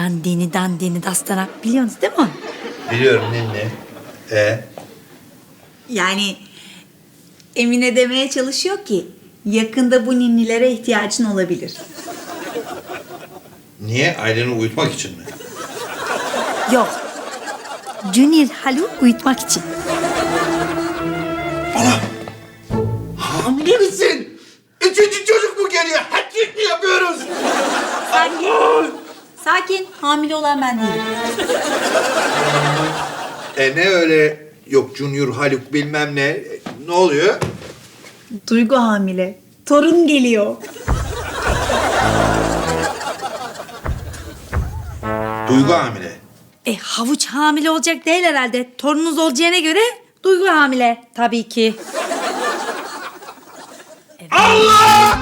Dandini dandini dastana biliyorsunuz değil mi? Biliyorum ninni. E Yani Emine demeye çalışıyor ki yakında bu ninnilere ihtiyacın olabilir. niye? Aileni uyutmak için mi? Yok. Junior Haluk uyutmak için. Hamile misin? Üçüncü çocuk mu geliyor? Hattrick mi yapıyoruz? Sakin. Sakin. Hamile olan ben değilim. E ne öyle yok Junior Haluk bilmem ne. Ne oluyor? Duygu hamile. Torun geliyor. Duygu hamile. E havuç hamile olacak değil herhalde. Torununuz olacağına göre Duygu hamile tabii ki. Allah!